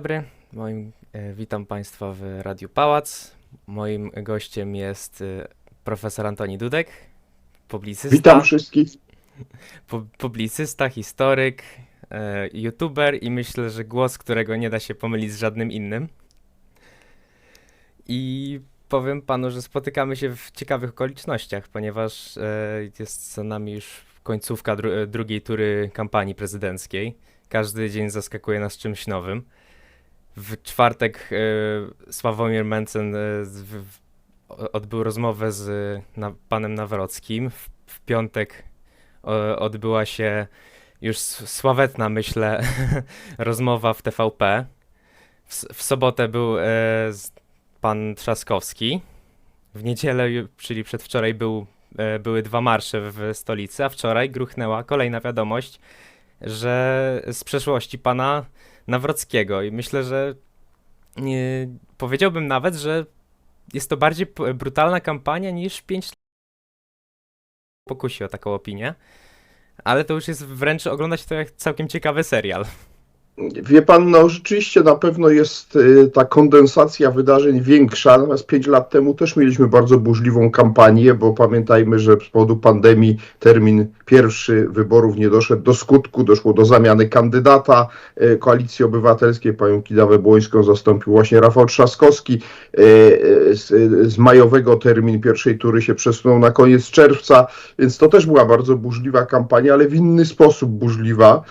dobry. Moim, e, witam Państwa w Radiu Pałac. Moim gościem jest e, profesor Antoni Dudek, publicysta, Witam wszystkich. pu- publicysta, historyk, e, youtuber i myślę, że głos, którego nie da się pomylić z żadnym innym. I powiem Panu, że spotykamy się w ciekawych okolicznościach, ponieważ e, jest za nami już końcówka dru- drugiej tury kampanii prezydenckiej. Każdy dzień zaskakuje nas czymś nowym. W czwartek e, Sławomir Mencen e, odbył rozmowę z panem Nawrockim. W, piątek odbyła się już sławetna, myślę, rozmowa w TVP. W, sobotę był e, pan Trzaskowski. W niedzielę, czyli przedwczoraj, był, były dwa marsze w stolicy, a wczoraj gruchnęła kolejna wiadomość, że z przeszłości pana Nawrockiego. I myślę, że nie, powiedziałbym nawet, że jest to bardziej brutalna kampania niż 5 lat. Pokusi o taką opinię. Ale to już jest wręcz oglądać to jak całkiem ciekawy serial. Wie pan, no rzeczywiście na pewno jest y, ta kondensacja wydarzeń większa, natomiast 5 lat temu też mieliśmy bardzo burzliwą kampanię, bo pamiętajmy, że z powodu pandemii termin pierwszy wyborów nie doszedł do skutku, doszło do zamiany kandydata y, Koalicji Obywatelskiej, panią Kidawę Błońską zastąpił właśnie Rafał Trzaskowski, Y, z, z majowego termin pierwszej tury się przesunął na koniec czerwca, więc to też była bardzo burzliwa kampania, ale w inny sposób burzliwa.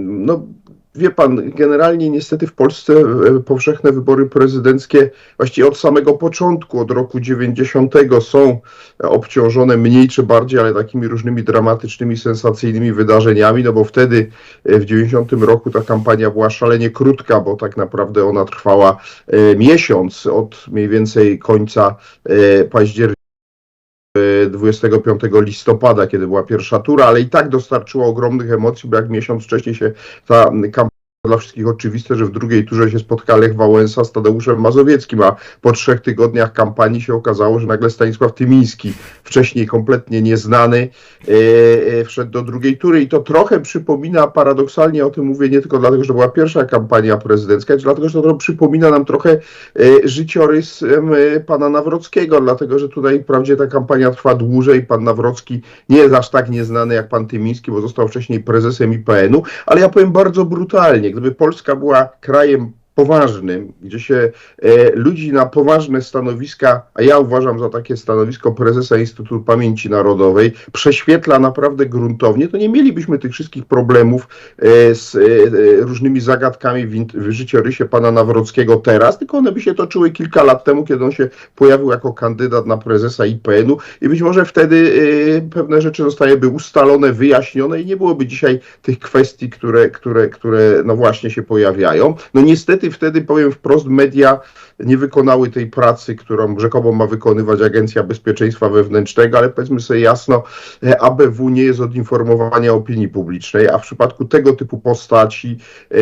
No, Wie pan, generalnie niestety w Polsce e, powszechne wybory prezydenckie właściwie od samego początku, od roku 90 są obciążone mniej czy bardziej, ale takimi różnymi dramatycznymi, sensacyjnymi wydarzeniami, no bo wtedy e, w 90 roku ta kampania była szalenie krótka, bo tak naprawdę ona trwała e, miesiąc od mniej więcej końca października. 25 listopada, kiedy była pierwsza tura, ale i tak dostarczyła ogromnych emocji, bo jak miesiąc wcześniej się ta kampania dla wszystkich oczywiste, że w drugiej turze się spotka Lech Wałęsa z Tadeuszem Mazowieckim, a po trzech tygodniach kampanii się okazało, że nagle Stanisław Tymiński, wcześniej kompletnie nieznany, e, e, wszedł do drugiej tury. I to trochę przypomina, paradoksalnie o tym mówię nie tylko dlatego, że to była pierwsza kampania prezydencka, lecz dlatego, że to przypomina nam trochę e, życiorys e, pana Nawrockiego, dlatego, że tutaj wprawdzie ta kampania trwa dłużej, pan Nawrocki nie jest aż tak nieznany jak pan Tymiński, bo został wcześniej prezesem IPN-u, ale ja powiem bardzo brutalnie, gdyby Polska była krajem poważnym, gdzie się e, ludzi na poważne stanowiska, a ja uważam za takie stanowisko prezesa Instytutu Pamięci Narodowej, prześwietla naprawdę gruntownie, to nie mielibyśmy tych wszystkich problemów e, z e, różnymi zagadkami w, w życiorysie pana Nawrockiego teraz, tylko one by się toczyły kilka lat temu, kiedy on się pojawił jako kandydat na prezesa IPN-u i być może wtedy pewne rzeczy zostałyby ustalone, wyjaśnione i nie byłoby dzisiaj tych kwestii, które, które, które no właśnie się pojawiają. No niestety wtedy, powiem wprost, media nie wykonały tej pracy, którą rzekomo ma wykonywać Agencja Bezpieczeństwa Wewnętrznego, ale powiedzmy sobie jasno, e, ABW nie jest od informowania opinii publicznej, a w przypadku tego typu postaci, e,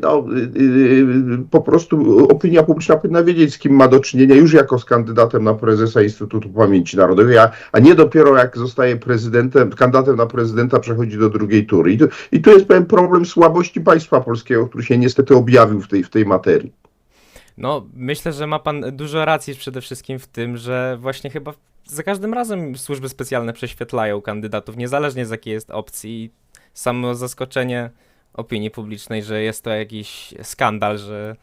no, y, po prostu opinia publiczna powinna wiedzieć, z kim ma do czynienia już jako z kandydatem na prezesa Instytutu Pamięci Narodowej, a, a nie dopiero jak zostaje prezydentem, kandydatem na prezydenta przechodzi do drugiej tury. I tu, i tu jest pewien problem słabości państwa polskiego, który się niestety objawił w tej, w tej materii. No, myślę, że ma pan dużo racji przede wszystkim w tym, że właśnie chyba za każdym razem służby specjalne prześwietlają kandydatów, niezależnie z jakiej jest opcji. Samo zaskoczenie opinii publicznej, że jest to jakiś skandal, że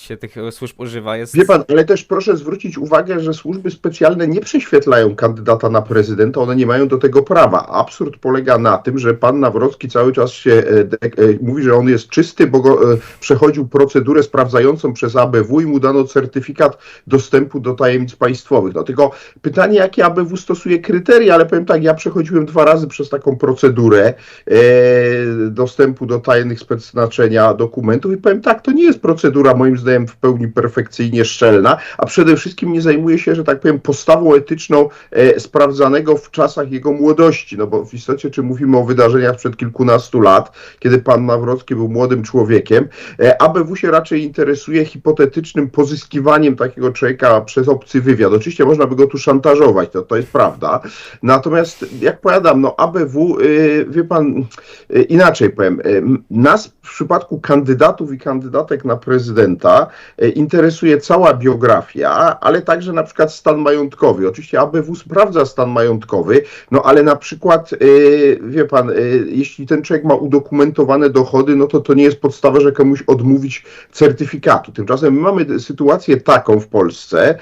się tych służb używa, jest. Wie pan, ale też proszę zwrócić uwagę, że służby specjalne nie prześwietlają kandydata na prezydenta, one nie mają do tego prawa. Absurd polega na tym, że pan Nawrocki cały czas się e, e, mówi, że on jest czysty, bo go, e, przechodził procedurę sprawdzającą przez ABW i mu dano certyfikat dostępu do tajemnic państwowych. No tylko pytanie, jakie ABW stosuje kryteria, ale powiem tak, ja przechodziłem dwa razy przez taką procedurę e, dostępu do tajnych specznaczenia dokumentów i powiem tak, to nie jest procedura moim zdaniem zdaniem w pełni perfekcyjnie szczelna, a przede wszystkim nie zajmuje się, że tak powiem, postawą etyczną e, sprawdzanego w czasach jego młodości, no bo w istocie, czy mówimy o wydarzeniach przed kilkunastu lat, kiedy pan Nawrocki był młodym człowiekiem, e, ABW się raczej interesuje hipotetycznym pozyskiwaniem takiego człowieka przez obcy wywiad. Oczywiście można by go tu szantażować, to, to jest prawda. Natomiast, jak powiadam, no ABW, y, wie pan, y, inaczej powiem, y, nas w przypadku kandydatów i kandydatek na prezydenta y, interesuje cała biografia, ale także na przykład stan majątkowy. Oczywiście ABW sprawdza stan majątkowy, no ale na przykład, y, wie pan, y, jeśli ten człowiek ma udokumentowane dochody, no to to nie jest podstawa, że komuś odmówić certyfikatu. Tymczasem my mamy sytuację taką w Polsce,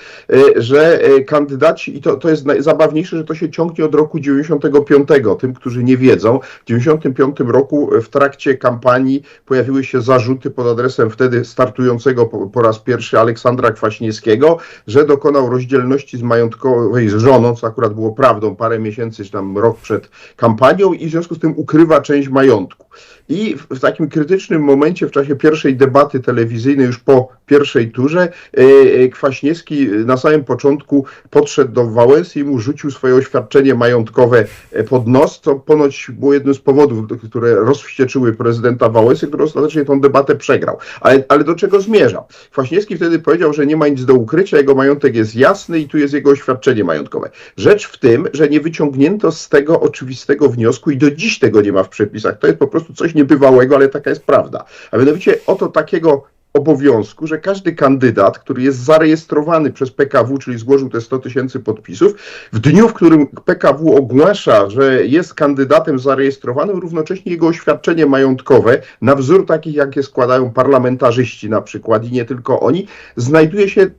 że kandydaci, i to, to jest najzabawniejsze, że to się ciągnie od roku 95. Tym, którzy nie wiedzą, w 95 roku w trakcie kampanii pojawiły się zarzuty pod adresem wtedy startującego po, po raz pierwszy Aleksandra Kwaśniewskiego, że dokonał rozdzielności z majątkowej z żoną, co akurat było prawdą parę miesięcy, czy tam rok przed kampanią i w związku z tym ukrywa część majątku. I w, takim krytycznym momencie, w czasie pierwszej debaty telewizyjnej, już po pierwszej turze, e, e, Kwaśniewski na samym początku podszedł do Wałęsy i mu rzucił swoje oświadczenie majątkowe e, pod nos, co ponoć było jednym z powodów, które rozwścieczyły prezydenta Wałęsy, który ostatecznie tą debatę przegrał. Ale, ale do czego zmierzam? Kwaśniewski wtedy powiedział, że nie ma nic do ukrycia, jego majątek jest jasny i tu jest jego oświadczenie majątkowe. Rzecz w tym, że nie wyciągnięto z tego oczywistego wniosku i do dziś tego nie ma w przepisach. To jest po prostu coś niebywałego, ale taka jest prawda. A mianowicie oto takiego obowiązku, że każdy kandydat, który jest zarejestrowany przez PKW, czyli złożył te 100 tysięcy podpisów, w dniu, w którym PKW ogłasza, że jest kandydatem zarejestrowanym, równocześnie jego oświadczenie majątkowe, na wzór takich, jakie składają parlamentarzyści na przykład i nie tylko oni, znajduje się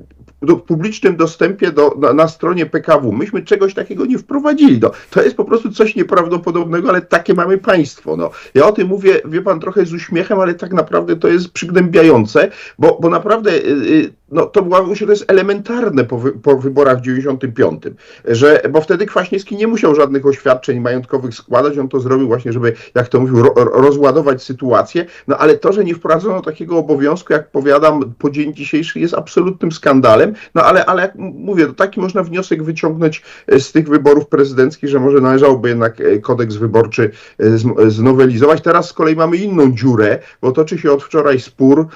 w publicznym dostępie do, na, na stronie PKW. Myśmy czegoś takiego nie wprowadzili. No, to jest po prostu coś nieprawdopodobnego, ale takie mamy państwo. No. Ja o tym mówię, wie pan, trochę z uśmiechem, ale tak naprawdę to jest przygnębiające, bo, bo naprawdę y, y, no, to, była, to jest elementarne po, wy, po wyborach w 95, że, bo wtedy Kwaśniewski nie musiał żadnych oświadczeń majątkowych składać, on to zrobił właśnie, żeby, jak to mówił, ro, rozładować sytuację, no ale to, że nie wprowadzono takiego obowiązku, jak powiadam, po dzień dzisiejszy jest absolutnym skandalem, no ale, ale jak mówię, to taki można wniosek wyciągnąć e, z tych wyborów prezydenckich, że może należałoby jednak e, kodeks wyborczy e, znowelizować. Teraz z kolei mamy inną dziurę, bo toczy się od wczoraj spór,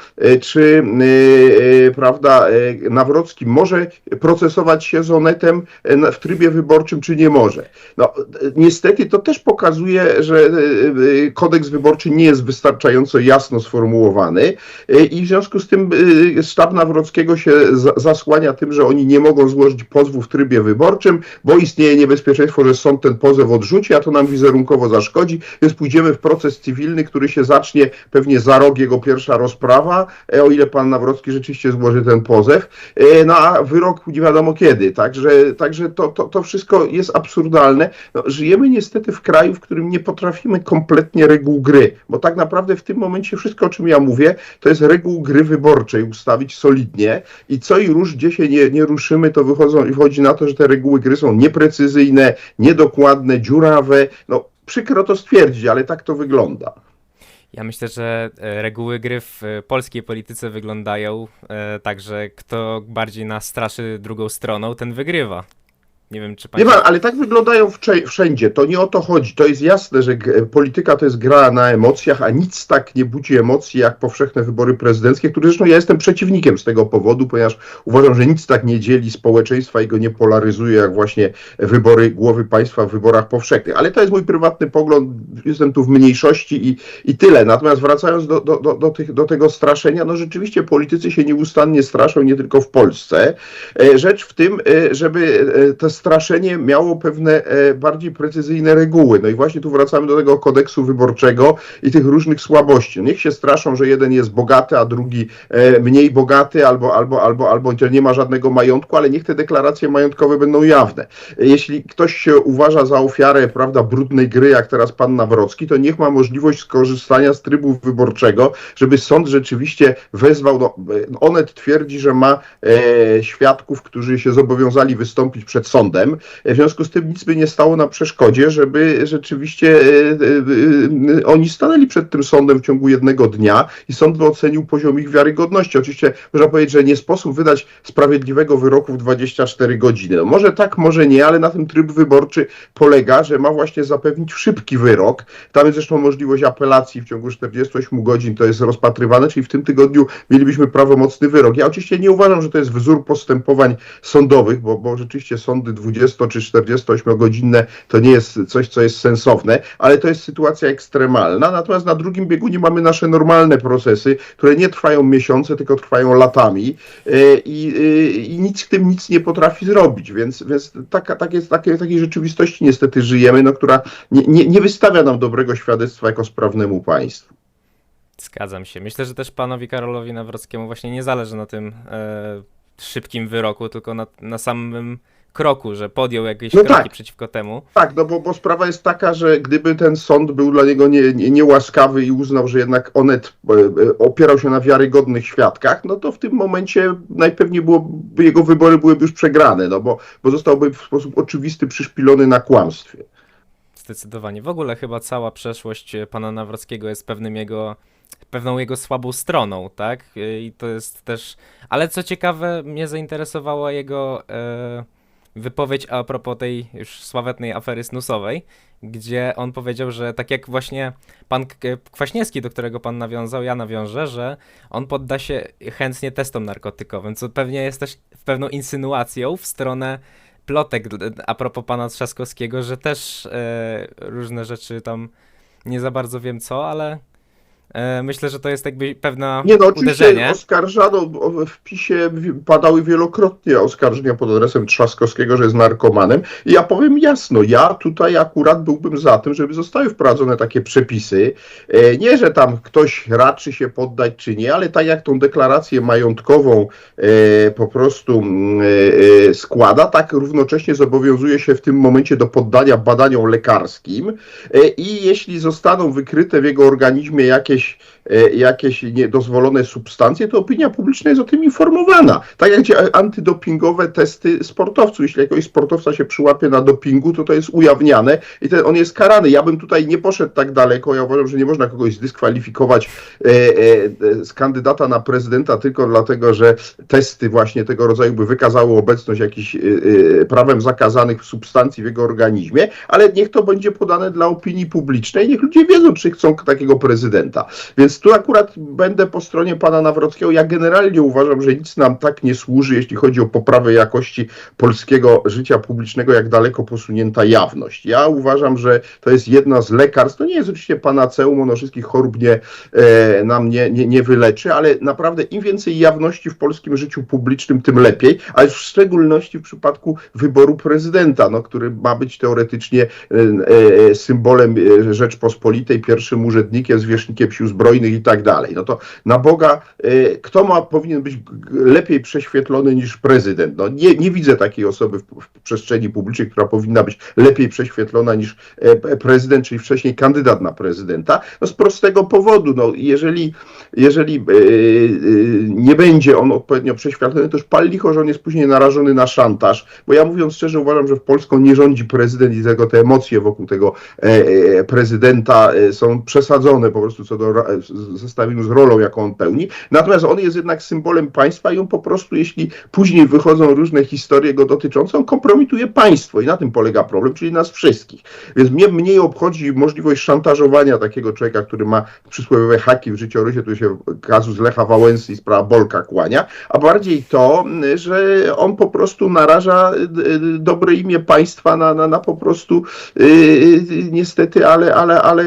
czy prawda, prawda, Nawrocki może procesować się z Onetem w trybie wyborczym, czy nie może. No, niestety to też pokazuje, że kodeks wyborczy nie jest wystarczająco jasno sformułowany i w związku z tym sztab Nawrockiego się zasłania tym, że oni nie mogą złożyć pozwu w trybie wyborczym, bo istnieje niebezpieczeństwo, że sąd ten pozew odrzuci, a to nam wizerunkowo zaszkodzi, więc pójdziemy w proces cywilny, który się zacznie pewnie za rok jego pierwsza rozprawa, o ile pan Nawrocki rzeczywiście złoży ten pozew, no a wyrok nie wiadomo kiedy, także, także to, to, to wszystko jest absurdalne. No, żyjemy niestety w kraju, w którym nie potrafimy kompletnie reguł gry, bo tak naprawdę w tym momencie wszystko, o czym ja mówię, to jest reguł gry wyborczej ustawić solidnie i co i róż, gdzie się nie, nie ruszymy, to wychodzą, wychodzi na to, że te reguły gry są nieprecyzyjne, niedokładne, dziurawe, no przykro to stwierdzić, ale tak to wygląda. Ja myślę, że e, reguły gry w e, polskiej polityce wyglądają e, tak, że kto bardziej nas straszy drugą stroną, ten wygrywa. Nie wiem, czy Nie ma, ale tak wyglądają wszędzie. To nie o to chodzi. To jest jasne, że polityka to jest gra na emocjach, a nic tak nie budzi emocji jak powszechne wybory prezydenckie, które zresztą ja jestem przeciwnikiem z tego powodu, ponieważ uważam, że nic tak nie dzieli społeczeństwa i go nie polaryzuje jak właśnie wybory głowy państwa w wyborach powszechnych. Ale to jest mój prywatny pogląd. Jestem tu w mniejszości i, i tyle. Natomiast wracając do, do, do, do, tych, do tego straszenia, no rzeczywiście politycy się nieustannie straszą, nie tylko w Polsce. Rzecz w tym, żeby te straszenie miało pewne e, bardziej precyzyjne reguły. No i właśnie tu wracamy do tego kodeksu wyborczego i tych różnych słabości. Niech się straszą, że jeden jest bogaty, a drugi e, mniej bogaty, albo, albo, albo, albo nie ma żadnego majątku, ale niech te deklaracje majątkowe będą jawne. Jeśli ktoś się uważa za ofiarę, prawda, brudnej gry, jak teraz pan Nawrocki, to niech ma możliwość skorzystania z trybu wyborczego, żeby sąd rzeczywiście wezwał, no, Onet twierdzi, że ma e, świadków, którzy się zobowiązali wystąpić przed sądem. Sądem. W związku z tym nic by nie stało na przeszkodzie, żeby rzeczywiście e, e, e, oni stanęli przed tym sądem w ciągu jednego dnia i sąd by ocenił poziom ich wiarygodności. Oczywiście można powiedzieć, że nie sposób wydać sprawiedliwego wyroku w 24 godziny. No może tak, może nie, ale na tym tryb wyborczy polega, że ma właśnie zapewnić szybki wyrok. Tam jest zresztą możliwość apelacji w ciągu 48 godzin, to jest rozpatrywane, czyli w tym tygodniu mielibyśmy prawomocny wyrok. Ja oczywiście nie uważam, że to jest wzór postępowań sądowych, bo, bo rzeczywiście sądy 20 czy 48 godzinne to nie jest coś, co jest sensowne, ale to jest sytuacja ekstremalna. Natomiast na drugim biegunie mamy nasze normalne procesy, które nie trwają miesiące, tylko trwają latami e, i, e, i nic w tym nic nie potrafi zrobić, więc, więc taka, tak jest, takie, takiej rzeczywistości niestety żyjemy, no, która nie, nie, nie wystawia nam dobrego świadectwa jako sprawnemu państwu. Zgadzam się. Myślę, że też panowi Karolowi Nawrockiemu właśnie nie zależy na tym e, szybkim wyroku, tylko na, na samym kroku, że podjął jakieś No kroki tak. przeciwko temu. Tak, no bo, bo sprawa jest taka, że gdyby ten sąd był dla niego nie, nie, niełaskawy i uznał, że jednak Onet e, e, opierał się na wiarygodnych świadkach, no to w tym momencie najpewniej byłoby, jego wybory byłyby już przegrane, no bo, bo zostałby w sposób oczywisty przyszpilony na kłamstwie. Zdecydowanie. W ogóle chyba cała przeszłość e, pana Nawrockiego jest pewnym jego, pewną jego słabą stroną, tak? I to jest też. Ale co ciekawe, mnie zainteresowała jego e, wypowiedź a propos tej już sławetnej afery snusowej, gdzie on powiedział, że tak jak właśnie pan Kwaśniewski, do którego pan nawiązał, ja nawiążę, że on podda się chętnie testom narkotykowym, co pewnie jest też pewną insynuacją w stronę plotek a propos pana Trzaskowskiego, że też e, różne rzeczy tam nie za bardzo wiem co, ale myślę, że to jest jakby pewna Nie no, oczywiście uderzenie. oskarżano, w PiSie padały wielokrotnie oskarżenia pod adresem Trzaskowskiego, że jest narkomanem. I ja powiem jasno, ja tutaj akurat byłbym za tym, żeby zostały wprowadzone takie przepisy, E, nie, że tam ktoś raczy się poddać czy nie, ale tak jak tą deklarację majątkową e, po prostu mm, e, e, składa, tak równocześnie zobowiązuje się w tym momencie do poddania badaniom lekarskim. E, i jeśli zostaną wykryte w jego organizmie jakieś e, jakieś niedozwolone substancje, to opinia publiczna jest o tym informowana. Tak jak gdzie antydopingowe testy sportowców. Jeśli jakiegoś sportowca się przyłapie na dopingu, to to jest ujawniane i ten, on jest karany. Ja bym tutaj nie poszedł tak daleko. Ja uważam, że nie można kogoś zdyskwalifikować e, e, e, z kandydata na prezydenta tylko dlatego, że testy właśnie tego rodzaju by wykazały obecność jakichś e, e, prawem zakazanych substancji w jego organizmie, ale niech to będzie podane dla opinii publicznej. Niech ludzie wiedzą, czy chcą takiego prezydenta. Więc tu akurat będę po stronie pana Nawrockiego. Ja generalnie uważam, że nic nam tak nie służy, jeśli chodzi o poprawę jakości polskiego życia publicznego, jak daleko posunięta jawność. Ja uważam, że to jest jedna z lekarstw. To nie jest oczywiście panaceum, ono wszystkich chorób nie, e, nam nie, nie, nie wyleczy, ale naprawdę im więcej jawności w polskim życiu publicznym, tym lepiej, ale w szczególności w przypadku wyboru prezydenta, no, który ma być teoretycznie e, e, symbolem e, Rzeczpospolitej, pierwszym urzędnikiem, zwierzchnikiem sił zbrojnych i tak dalej. No to na Boga, e, kto ma, powinien być lepiej prześwietlony niż prezydent? No nie, nie widzę takiej osoby w, w przestrzeni publicznej, która powinna być lepiej prześwietlona niż e, prezydent, czyli wcześniej kandydat na prezydenta. No z prostego powodu, no jeżeli, jeżeli e, e, nie będzie on odpowiednio prześwietlony, to już pal licho, że on jest później narażony na szantaż, bo ja mówiąc szczerze uważam, że w Polską nie rządzi prezydent i tego te emocje wokół tego prezydenta są przesadzone po prostu co do w zestawieniu z rolą, jaką on pełni. Natomiast on jest jednak symbolem państwa i on po prostu, jeśli później wychodzą różne historie go dotyczące, on kompromituje państwo i na tym polega problem, czyli nas wszystkich. Więc mnie mniej obchodzi możliwość szantażowania takiego człowieka, który ma przysłowiowe haki w życiorysie, tu się kazus Lecha Wałęsy i sprawa Bolka kłania, a bardziej to, że on po prostu naraża y, y, dobre imię państwa na, na, na po prostu y, y, niestety, ale, ale, ale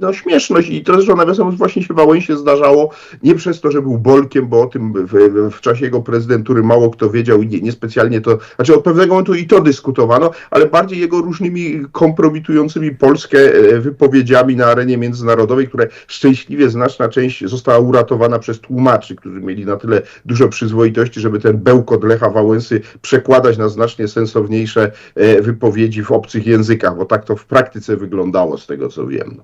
no śmieszność i to zresztą nawiasem właśnie się Wałęsie zdarzało nie przez to, że był Bolkiem, bo o tym w, w, w czasie jego prezydentury mało kto wiedział i nie, niespecjalnie to, znaczy od pewnego momentu i to dyskutowano, ale bardziej jego różnymi kompromitującymi Polskę e, wypowiedziami na arenie międzynarodowej, które szczęśliwie znaczna część została uratowana przez tłumaczy, którzy mieli na tyle dużo przyzwoitości, żeby ten bełkot Lecha Wałęsy przekładać na znacznie sensowniejsze e, wypowiedzi w obcych językach, bo tak to w praktyce wyglądało z tego co wiem.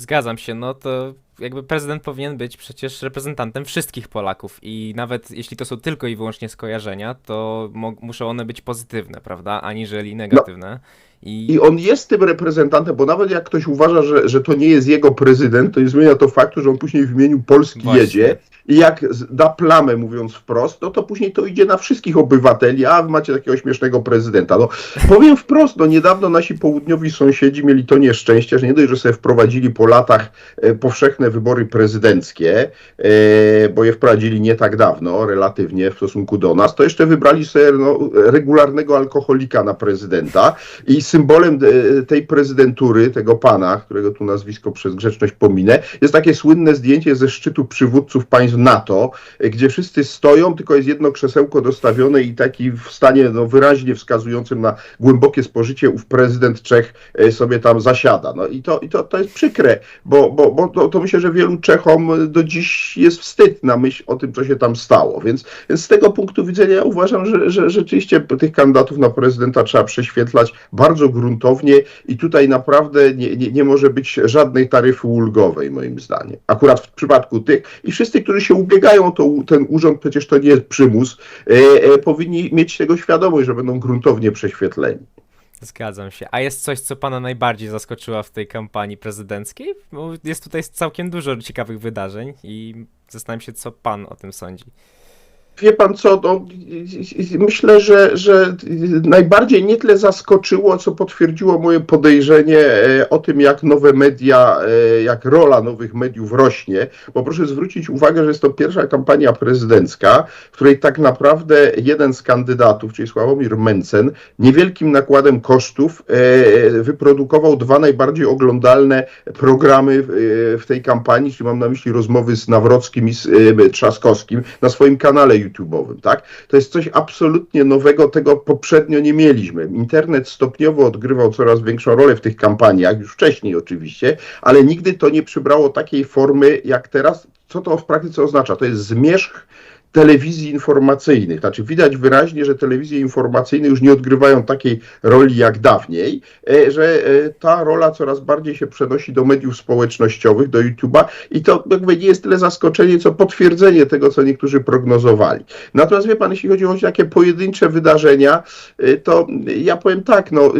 Zgadzam się, no to jakby prezydent powinien być przecież reprezentantem wszystkich Polaków i nawet jeśli to są tylko i wyłącznie skojarzenia, to muszą one być pozytywne, prawda, aniżeli negatywne. I, I on jest tym reprezentantem, bo nawet jak ktoś uważa, że, że to nie jest jego prezydent, to nie zmienia to faktu, że on później w imieniu Polski Właśnie. jedzie i jak da plamę, mówiąc wprost, no to później to idzie na wszystkich obywateli, a wy macie takiego śmiesznego prezydenta. No, powiem wprost, no niedawno nasi południowi sąsiedzi mieli to nieszczęście, że nie dość, że sobie wprowadzili po latach e, powszechne wybory prezydenckie, e, bo je wprowadzili nie tak dawno, relatywnie w stosunku do nas, to jeszcze wybrali sobie no, regularnego alkoholika na prezydenta i symbolem e, tej prezydentury, tego pana, którego tu nazwisko przez grzeczność pominę, jest takie słynne zdjęcie ze szczytu przywódców państw NATO, e, gdzie wszyscy stoją, tylko jest jedno krzesełko dostawione i taki w stanie no, wyraźnie wskazującym na głębokie spożycie ów prezydent Czech sobie tam zasiada. No i to, i to, to jest przykre, bo, bo, bo to, to myślę, że wielu Czechom do dziś jest wstyd na myśl o tym, co się tam stało. Więc, więc z tego punktu widzenia ja uważam, że, że rzeczywiście tych kandydatów na prezydenta trzeba prześwietlać bardzo gruntownie i tutaj naprawdę nie, nie, nie może być żadnej taryfy ulgowej, moim zdaniem. Akurat w przypadku tych i wszyscy, którzy się ubiegają o to, ten urząd, przecież to nie jest przymus, e, e, powinni mieć tego świadomość, że będą gruntownie prześwietleni. Zgadzam się. A jest coś, co pana najbardziej zaskoczyła w tej kampanii prezydenckiej? Bo jest tutaj całkiem dużo ciekawych wydarzeń i zastanawiam się, co pan o tym sądzi. Wie pan co, no, myślę, że, że najbardziej nie tyle zaskoczyło, co potwierdziło moje podejrzenie e, o tym, jak nowe media, e, jak rola nowych mediów rośnie, bo proszę zwrócić uwagę, że jest to pierwsza kampania prezydencka, w której tak naprawdę jeden z kandydatów, czyli Sławomir Mencen, niewielkim nakładem kosztów e, wyprodukował dwa najbardziej oglądalne programy w, tej kampanii, czyli mam na myśli rozmowy z Nawrockim i z Trzaskowskim na swoim kanale YouTube'owym, tak? To jest coś absolutnie nowego, tego poprzednio nie mieliśmy. Internet stopniowo odgrywał coraz większą rolę w tych kampaniach, już wcześniej oczywiście, ale nigdy to nie przybrało takiej formy jak teraz. Co to w praktyce oznacza? To jest zmierzch telewizji informacyjnych. Znaczy widać wyraźnie, że telewizje informacyjne już nie odgrywają takiej roli jak dawniej, e, że e, ta rola coraz bardziej się przenosi do mediów społecznościowych, do YouTube'a i to jakby nie jest tyle zaskoczenie, co potwierdzenie tego, co niektórzy prognozowali. Natomiast wie pan, jeśli chodzi o takie pojedyncze wydarzenia, e, to ja powiem tak, no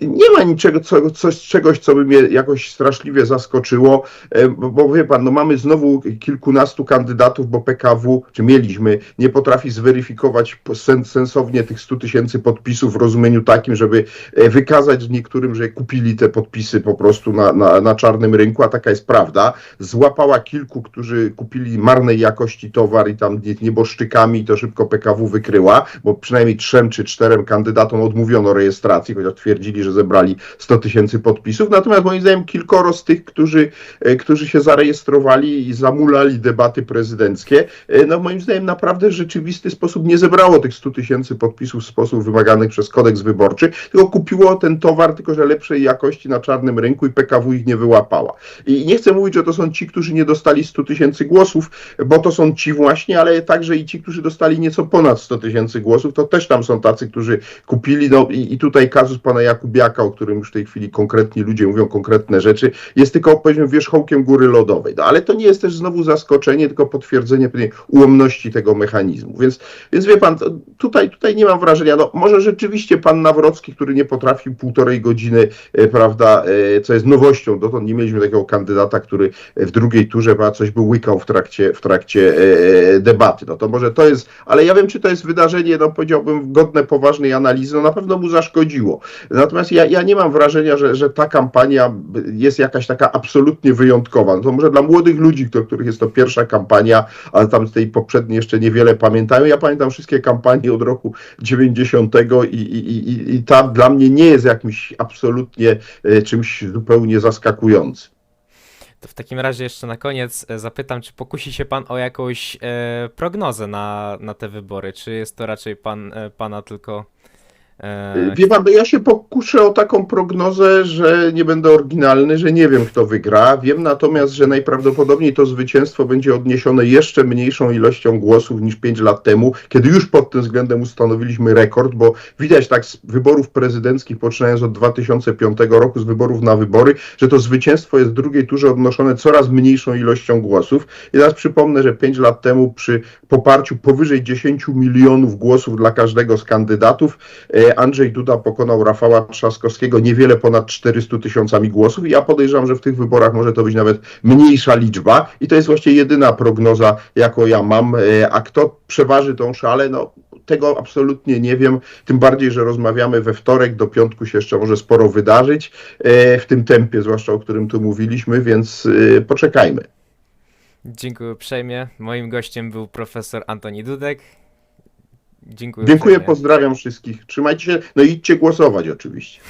nie ma niczego, co, coś, czegoś, co by mnie jakoś straszliwie zaskoczyło, bo, wie pan, no mamy znowu kilkunastu kandydatów, bo PKW, czy mieliśmy, nie potrafi zweryfikować sensownie tych 100 tysięcy podpisów w rozumieniu takim, żeby e, wykazać niektórym, że kupili te podpisy po prostu na, na, na czarnym rynku, a taka jest prawda. Złapała kilku, którzy kupili marnej jakości towar i tam nie- nieboszczykami, to szybko PKW wykryła, bo przynajmniej trzem czy czterem kandydatom odmówiono rejestracji, chociaż twierdzili, że zebrali 100 tysięcy podpisów. Natomiast moim zdaniem kilkoro z tych, którzy, e, którzy się zarejestrowali i zamulali debaty prezydenckie, no moim zdaniem naprawdę w rzeczywisty sposób nie zebrało tych 100 tysięcy podpisów w sposób wymaganych przez kodeks wyborczy, tylko kupiło ten towar, tylko że lepszej jakości na czarnym rynku i PKW ich nie wyłapała. I nie chcę mówić, że to są ci, którzy nie dostali 100 tysięcy głosów, bo to są ci właśnie, ale także i ci, którzy dostali nieco ponad 100 tysięcy głosów, to też tam są tacy, którzy kupili, no i, i tutaj kazus pana Jakubiaka, o którym już w tej chwili konkretni ludzie mówią konkretne rzeczy, jest tylko powiedzmy wierzchołkiem góry lodowej. No ale to nie jest też znowu zaskoczenie, tylko potwierdzenie pewnej ułomności tego mechanizmu. Więc, więc wie pan, tutaj, tutaj nie mam wrażenia, no może rzeczywiście pan Nawrocki, który nie potrafił półtorej godziny, e, prawda, e, co jest nowością, dotąd nie mieliśmy takiego kandydata, który w drugiej turze chyba coś by łykał w trakcie, w trakcie e, debaty. No to może to jest, ale ja wiem, czy to jest wydarzenie, no powiedziałbym, godne poważnej analizy, no na pewno mu zaszkodziło. Natomiast ja, ja nie mam wrażenia, że, że ta kampania jest jakaś taka absolutnie wyjątkowa. No to może dla młodych ludzi, do których jest to pierwsza kampania, ale tam z tej poprzedniej jeszcze niewiele pamiętają. Ja pamiętam wszystkie kampanie od roku 90 i, i, i, i ta dla mnie nie jest jakimś absolutnie e, czymś zupełnie zaskakującym. To w takim razie jeszcze na koniec e, zapytam, czy pokusi się pan o jakąś e, prognozę na, na te wybory? Czy jest to raczej pan, e, pana tylko Wie pan, ja się pokuszę o taką prognozę, że nie będę oryginalny, że nie wiem, kto wygra. Wiem natomiast, że najprawdopodobniej to zwycięstwo będzie odniesione jeszcze mniejszą ilością głosów niż 5 lat temu, kiedy już pod tym względem ustanowiliśmy rekord, bo widać tak z wyborów prezydenckich, poczynając od 2005 roku, z wyborów na wybory, że to zwycięstwo jest w drugiej turze odnoszone coraz mniejszą ilością głosów. I teraz przypomnę, że 5 lat temu przy poparciu powyżej 10 milionów głosów dla każdego z kandydatów, e, Andrzej Duda pokonał Rafała Trzaskowskiego niewiele ponad 400 tysiącami głosów i ja podejrzewam, że w tych wyborach może to być nawet mniejsza liczba i to jest właściwie jedyna prognoza, jaką ja mam, E, a kto przeważy tą szalę, no tego absolutnie nie wiem, tym bardziej, że rozmawiamy we wtorek, do piątku się jeszcze może sporo wydarzyć, e, w tym tempie zwłaszcza, o którym tu mówiliśmy, więc e, poczekajmy. Dziękuję uprzejmie. Moim gościem był profesor Antoni Dudek. Dziękuję Dziękuję, pozdrawiam wszystkich, trzymajcie się, no i idźcie głosować oczywiście.